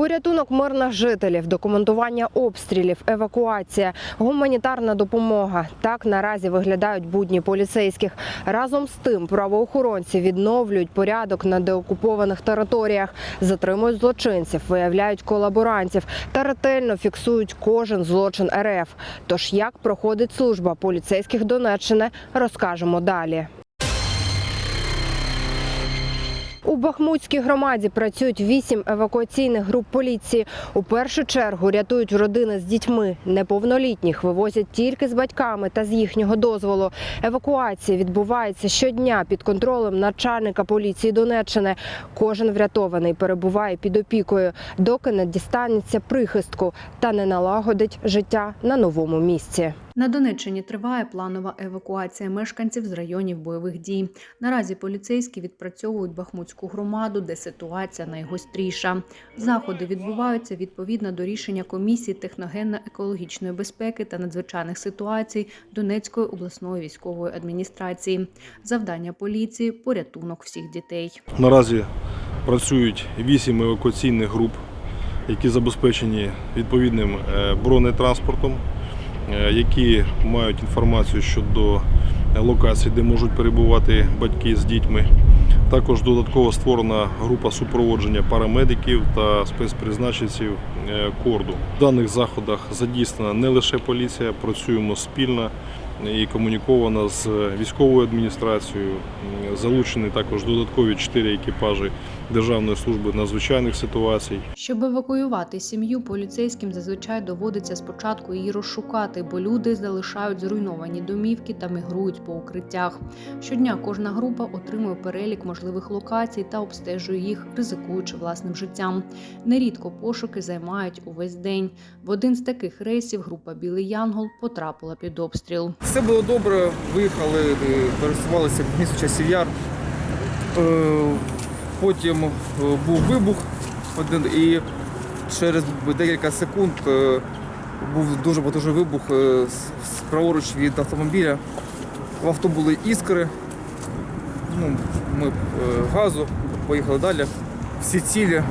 Порятунок мирних жителів, документування обстрілів, евакуація, гуманітарна допомога. Так наразі виглядають будні поліцейських. Разом з тим правоохоронці відновлюють порядок на деокупованих територіях, затримують злочинців, виявляють колаборантів та ретельно фіксують кожен злочин РФ. Тож як проходить служба поліцейських Донеччини, розкажемо далі. У Бахмутській громаді працюють вісім евакуаційних груп поліції. У першу чергу рятують родини з дітьми. Неповнолітніх вивозять тільки з батьками та з їхнього дозволу. Евакуація відбувається щодня під контролем начальника поліції Донеччини. Кожен врятований перебуває під опікою, доки не дістанеться прихистку та не налагодить життя на новому місці. На Донеччині триває планова евакуація мешканців з районів бойових дій. Наразі поліцейські відпрацьовують Бахмутську громаду, де ситуація найгостріша. Заходи відбуваються відповідно до рішення комісії техногенно-екологічної безпеки та надзвичайних ситуацій Донецької обласної військової адміністрації. Завдання поліції порятунок всіх дітей. Наразі працюють вісім евакуаційних груп, які забезпечені відповідним е, бронетранспортом, які мають інформацію щодо локацій, де можуть перебувати батьки з дітьми. Також додатково створена група супроводження парамедиків та спецпризначенців е, корду. В даних заходах задійснена не лише поліція, працюємо спільно і комуніковано з військовою адміністрацією. Залучені також додаткові чотири екіпажі Державної служби надзвичайних ситуацій. Щоб евакуювати сім'ю, поліцейським зазвичай доводиться спочатку її розшукати, бо люди залишають зруйновані домівки та мігрують по укриттях. Щодня кожна група отримує перелік можливих локацій та обстежує їх, ризикуючи власним життям. Нерідко пошуки займають увесь день. В один з таких рейсів група Білий Янгол потрапила під обстріл. Все було добре, виїхали, е, пересувалися в місто Часів Яр. Е, Потім е, був вибух один і через декілька секунд був дуже потужний вибух праворуч від автомобіля. В авто були іскри. Ну, ми газу, поїхали далі. Всі цілі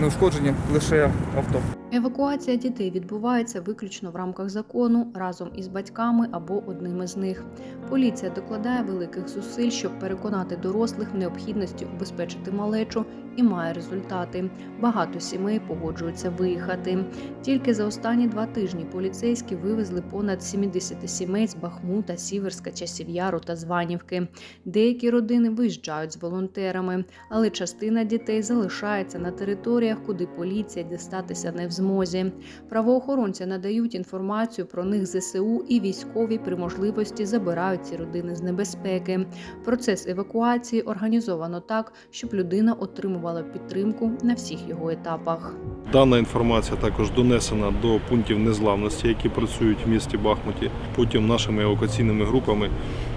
не ушкоджені, лише авто. Евакуація дітей відбувається виключно в рамках закону разом із батьками або одним із них. Поліція докладає великих зусиль, щоб переконати дорослих в необхідності убезпечити малечу і має результати. Багато сімей погоджуються виїхати. Тільки за останні два тижні поліцейські вивезли понад 70 сімей з Бахмута, Сіверська, Часів'яру та Званівки. Деякі родини виїжджають з волонтерами, але частина дітей залишається на територіях, куди поліція дістатися не в змозі. Правоохоронці надають інформацію про них ЗСУ і військові при можливості забирають ці родини з небезпеки. Процес евакуації організовано так, щоб людина отримувала підтримку на всіх його етапах. Дана інформація також донесена до пунктів незламності, які працюють в місті Бахмуті. Потім нашими евакуаційними групами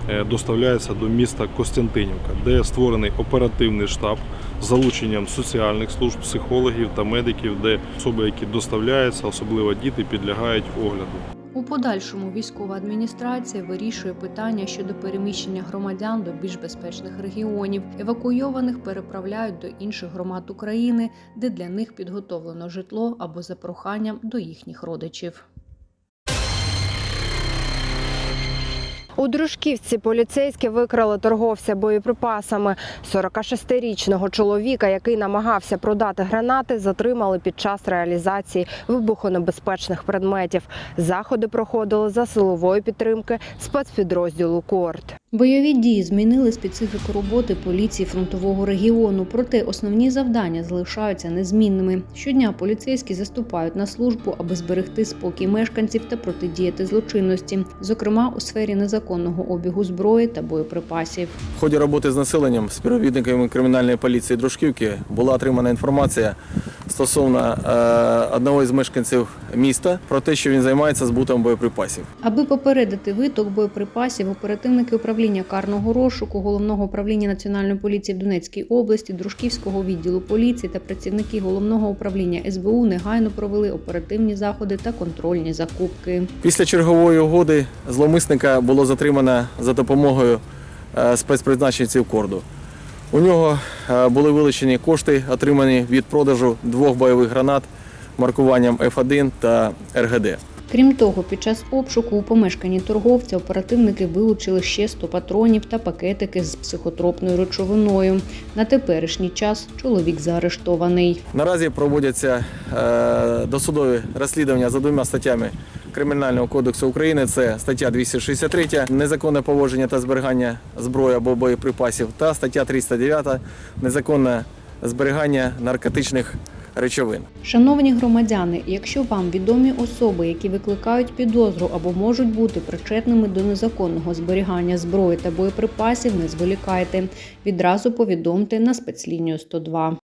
е, доставляється до міста Костянтинівка, де створений оперативний штаб з залученням соціальних служб, психологів та медиків, де особи, які доставляються, особливо діти, підлягають огляду. У подальшому військова адміністрація вирішує питання щодо переміщення громадян до більш безпечних регіонів. Евакуйованих переправляють до інших громад України, де для них підготовлено житло або за проханням до їхніх родичів. У Дружківці поліцейські викрали торговця боєприпасами. 46-річного чоловіка, який намагався продати гранати, затримали під час реалізації вибухонебезпечних предметів. Заходи проходили за силової підтримки спецпідрозділу Корт. Бойові дії змінили специфіку роботи поліції фронтового регіону, проте основні завдання залишаються незмінними. Щодня поліцейські заступають на службу, аби зберегти спокій мешканців та протидіяти злочинності, зокрема у сфері незаконного обігу зброї та боєприпасів. В ході роботи з населенням співробітниками кримінальної поліції Дружківки була отримана інформація стосовно е, одного із мешканців міста про те, що він займається збутом боєприпасів. Аби попередити виток боєприпасів, оперативники управління карного розшуку головного управління національної поліції в Донецькій області, Дружківського відділу поліції та працівники головного управління СБУ негайно провели оперативні заходи та контрольні закупки. Після чергової угоди зловмисника було затримано за допомогою е, спецпризначенців корду. У нього е, були вилучені кошти, отримані від продажу двох бойових гранат маркуванням F1 та РГД. Крім того, під час обшуку у помешканні торговця оперативники вилучили ще 100 патронів та пакетики з психотропною речовиною. На теперішній час чоловік заарештований. Наразі проводяться е, досудові розслідування за двома статтями Кримінального кодексу України. Це стаття 263 незаконне поводження та зберігання зброї або боєприпасів та стаття 309 незаконне зберігання наркотичних речовин. Шановні громадяни, якщо вам відомі особи, які викликають підозру або можуть бути причетними до незаконного зберігання зброї та боєприпасів, не зволікайте. Відразу повідомте на спецлінію 102.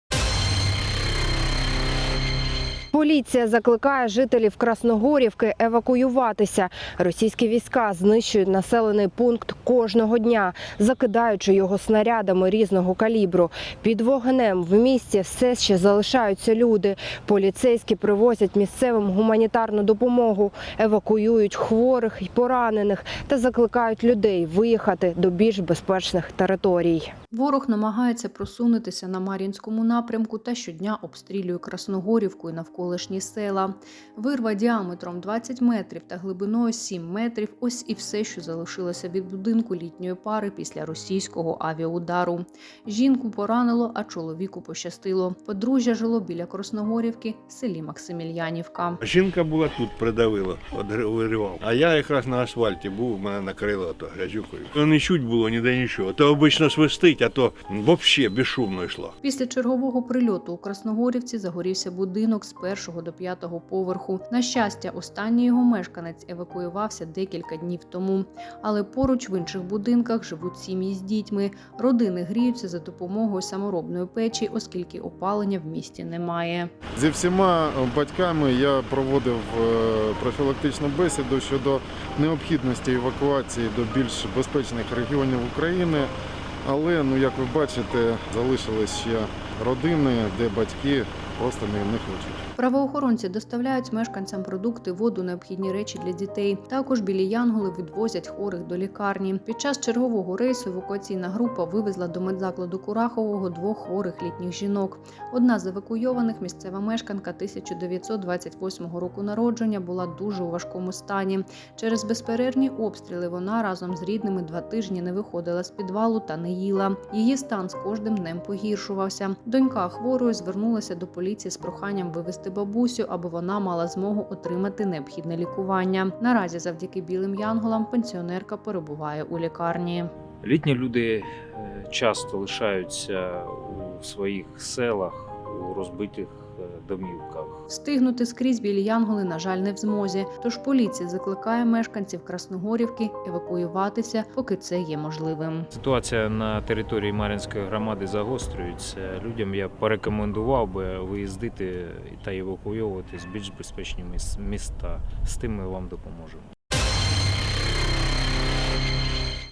Поліція закликає жителів Красногорівки евакуюватися. Російські війська знищують населений пункт кожного дня, закидаючи його снарядами різного калібру. Під вогнем в місті все ще залишаються люди. Поліцейські привозять місцевим гуманітарну допомогу, евакуюють хворих і поранених та закликають людей виїхати до більш безпечних територій. Ворог намагається просунутися на Мар'їнському напрямку та щодня обстрілює Красногорівку і навколишні села. Вирва діаметром 20 метрів та глибиною 7 метрів. Ось і все, що залишилося від будинку літньої пари після російського авіаудару. Жінку поранило, а чоловіку пощастило. Подружжя жило біля Красногорівки, в селі Максимільянівка. Жінка була тут, придавила, виривав. А я якраз на асфальті був, мене накрило то грязюкою. Не чуть було ніде нічого. То обично свистить, а то взагалі безшумно йшло. Після чергового прильоту у Красногорівці загорівся будинок з першого до п'ятого поверху. На щастя, останній його мешканець евакуювався декілька днів тому. Але поруч в інших будинках живуть сім'ї з дітьми. Родини гріються за допомогою саморобної печі, оскільки опалення в місті немає. Зі всіма батьками я проводив е, профілактичну бесіду щодо необхідності евакуації до більш безпечних регіонів України. Але, ну як ви бачите, залишились ще родини, де батьки просто не, не хочуть. Правоохоронці доставляють мешканцям продукти, воду, необхідні речі для дітей. Також білі янголи відвозять хворих до лікарні. Під час чергового рейсу евакуаційна група вивезла до медзакладу Курахового двох хворих літніх жінок. Одна з евакуйованих місцева мешканка 1928 року народження була дуже у важкому стані. Через безперервні обстріли вона разом з рідними два тижні не виходила з підвалу та не їла. Її стан з кожним днем погіршувався. Донька хворої звернулася до поліції з проханням вивезти бабусю, аби вона мала змогу отримати необхідне лікування. Наразі, завдяки білим янголам, пенсіонерка перебуває у лікарні. Літні люди е, часто лишаються у своїх селах, у розбитих домівках. Встигнути скрізь білі янголи, на жаль, не в змозі. Тож поліція закликає мешканців Красногорівки евакуюватися, поки це є можливим. Ситуація на території Мар'їнської громади загострюється. Людям я порекомендував би виїздити та евакуйовуватись в більш безпечні міста. З тим ми вам допоможемо.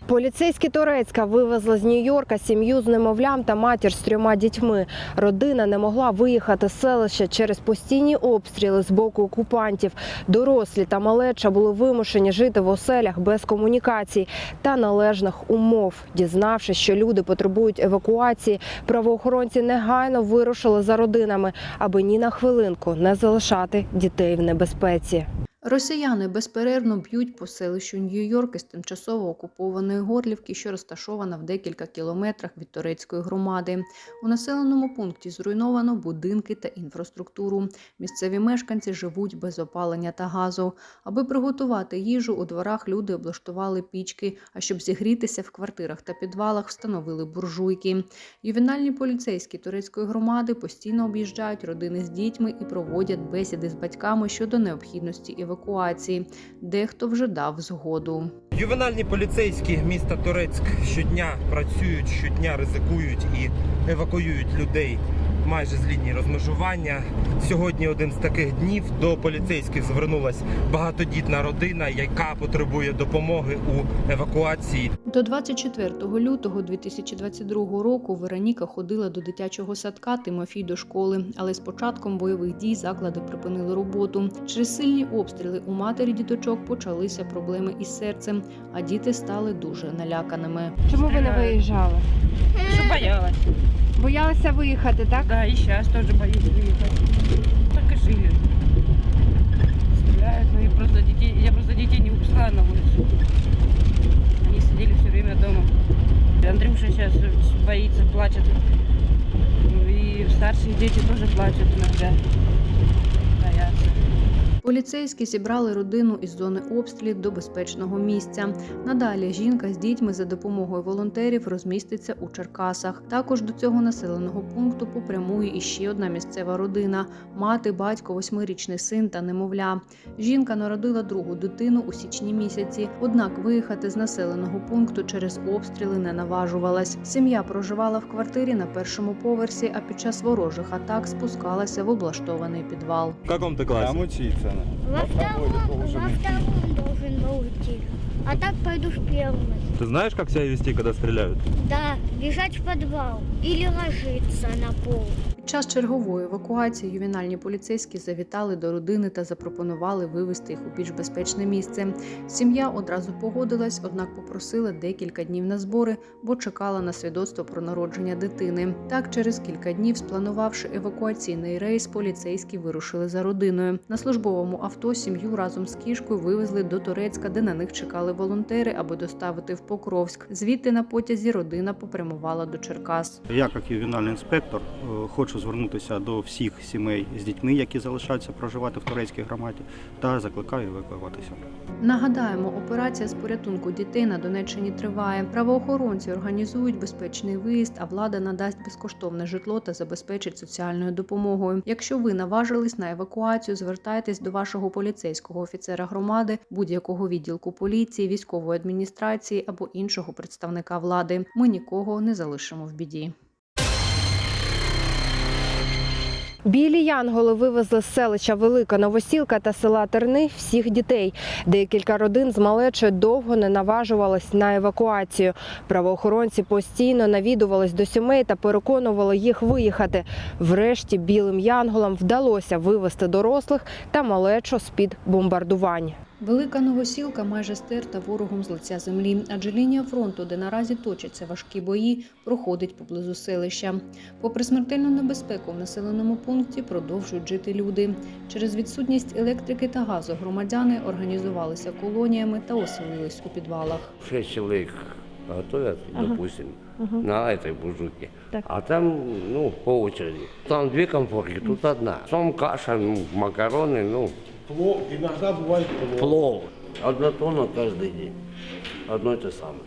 Поліцейські Турецька вивезли з Нью-Йорка сім'ю з немовлям та матір з трьома дітьми. Родина не могла виїхати з селища через постійні обстріли з боку окупантів. Дорослі та малеча були вимушені жити в оселях без комунікацій та належних умов. Дізнавшись, що люди потребують евакуації, правоохоронці негайно вирушили за родинами, аби ні на хвилинку не залишати дітей в небезпеці. Росіяни безперервно б'ють по селищу Нью-Йорк із тимчасово окупованої Горлівки, що розташована в декілька кілометрах від турецької громади. У населеному пункті зруйновано будинки та інфраструктуру. Місцеві мешканці живуть без опалення та газу. Аби приготувати їжу, у дворах люди облаштували пічки. А щоб зігрітися в квартирах та підвалах, встановили буржуйки. Ювенальні поліцейські турецької громади постійно об'їжджають родини з дітьми і проводять бесіди з батьками щодо необхідності евакуації. Дехто вже дав згоду. Ювенальні поліцейські міста Турецьк щодня працюють, щодня ризикують і евакуюють людей майже з лінії розмежування. Сьогодні один з таких днів до поліцейських звернулась багатодітна родина, яка потребує допомоги у евакуації. До 24 лютого 2022 року Вероніка ходила до дитячого садка Тимофій до школи, але з початком бойових дій заклади припинили роботу. Через сильні обстріли у матері діточок почалися проблеми із серцем, а діти стали дуже наляканими. Чому ви не виїжджали? Що боялась? Боялися виїхати, так? Да, и сейчас тоже боюсь выехать. Так и жили. Стреляют, ну и просто детей, я просто детей не выпускала на улицу. Они сидели все время дома. Андрюша сейчас боится, плачет. Ну и старшие дети тоже плачут иногда. Боятся. Поліцейські зібрали родину із зони обстрілів до безпечного місця. Надалі жінка з дітьми за допомогою волонтерів розміститься у Черкасах. Також до цього населеного пункту попрямує іще одна місцева родина: мати, батько, восьмирічний син та немовля. Жінка народила другу дитину у січні місяці. Однак виїхати з населеного пункту через обстріли не наважувалась. Сім'я проживала в квартирі на першому поверсі, а під час ворожих атак спускалася в облаштований підвал. В каком ты классе? Во втором, во втором должен был уйти. А так пойду в первый. Ты знаешь, как себя вести, когда стреляют? Да, бежать в подвал или ложиться на пол. Під час чергової евакуації ювенальні поліцейські завітали до родини та запропонували вивезти їх у більш безпечне місце. Сім'я одразу погодилась, однак попросила декілька днів на збори, бо чекала на свідоцтво про народження дитини. Так, через кілька днів, спланувавши евакуаційний рейс, поліцейські вирушили за родиною. На службовому авто сім'ю разом з кішкою вивезли до Торецька, де на них чекали волонтери, аби доставити в Покровськ. Звідти на потязі родина попрямувала до Черкас. Я, як ювенальний інспектор, е, хочу звернутися до всіх сімей з дітьми, які залишаються проживати в турецькій громаді, та закликаю евакуюватися. Нагадаємо, операція з порятунку дітей на Донеччині триває. Правоохоронці організують безпечний виїзд, а влада надасть безкоштовне житло та забезпечить соціальною допомогою. Якщо ви наважились на евакуацію, звертайтесь до вашого поліцейського офіцера громади, будь-якого відділку поліції, військової адміністрації або іншого представника влади. Ми нікого не залишимо в біді. Білі янголи вивезли з селища Велика Новосілка та села Терни всіх дітей. Декілька родин з малечою довго не наважувались на евакуацію. Правоохоронці постійно навідувались до сімей та переконували їх виїхати. Врешті білим янголам вдалося вивезти дорослих та малечу з-під бомбардувань. Велика новосілка майже стерта ворогом з лиця землі, адже лінія фронту, де наразі точаться важкі бої, проходить поблизу селища. Попри смертельну небезпеку в населеному пункті продовжують жити люди. Через відсутність електрики та газу громадяни організувалися колоніями та оселились у підвалах. Шесть человек готовят, допустим, на этой буржуйке. Так. А там, ну, по очереди. Там две комфорки, тут одна. Потом каша, ну, макароны, ну. Плов, иногда бывает плов. Плов. Одна тонна каждый день. Одно и то самое.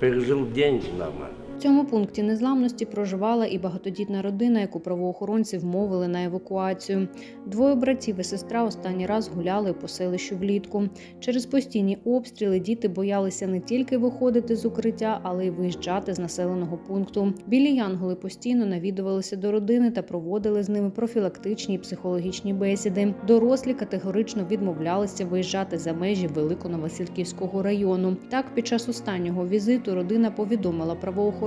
Пережил день нормально. Цьому пункті незламності проживала і багатодітна родина, яку правоохоронці вмовили на евакуацію. Двоє братів і сестра останній раз гуляли по селищу влітку. Через постійні обстріли діти боялися не тільки виходити з укриття, але й виїжджати з населеного пункту. Білі янголи постійно навідувалися до родини та проводили з ними профілактичні і психологічні бесіди. Дорослі категорично відмовлялися виїжджати за межі Великоновосілківського району. Так, під час останнього візиту родина повідомила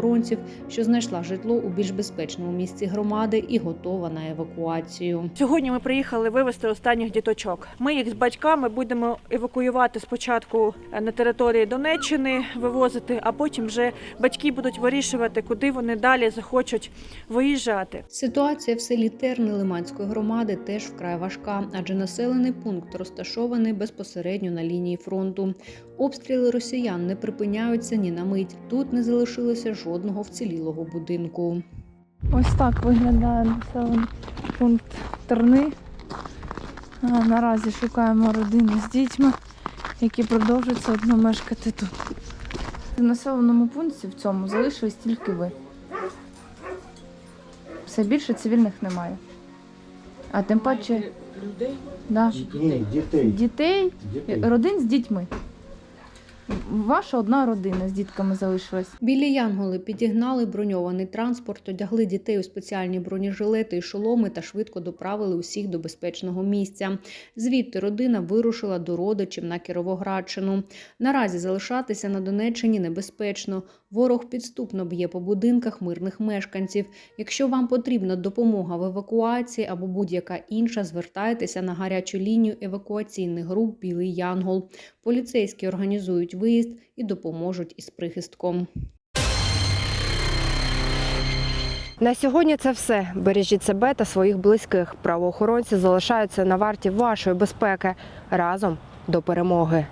правоохоронців, що знайшла житло у більш безпечному місці громади і готова на евакуацію. Сьогодні ми приїхали вивезти останніх діточок. Ми їх з батьками будемо евакуювати спочатку на території Донеччини, вивозити, а потім вже батьки будуть вирішувати, куди вони далі захочуть виїжджати. Ситуація в селі Терни Лиманської громади теж вкрай важка, адже населений пункт розташований безпосередньо на лінії фронту. Обстріли росіян не припиняються ні на мить. Тут не залишилося жодного вцілілого будинку. Ось так виглядає населений пункт Терни. А, Наразі шукаємо родини з дітьми, які продовжують все одно мешкати тут. В населеному пункті в цьому залишились тільки ви. Все більше цивільних немає. А тим паче людей? Да. дітей. Дітей, родин з дітьми. Ваша одна родина з дітками залишилась. Білі янголи підігнали броньований транспорт, одягли дітей у спеціальні бронежилети і шоломи та швидко доправили усіх до безпечного місця. Звідти родина вирушила до родичів на Кіровоградщину. Наразі залишатися на Донеччині небезпечно. Ворог підступно б'є по будинках мирних мешканців. Якщо вам потрібна допомога в евакуації або будь-яка інша, звертайтеся на гарячу лінію евакуаційних груп Білий Янгол. Поліцейські організують виїзд і допоможуть із прихистком. На сьогодні це все. Бережіть себе та своїх близьких. Правоохоронці залишаються на варті вашої безпеки разом до перемоги.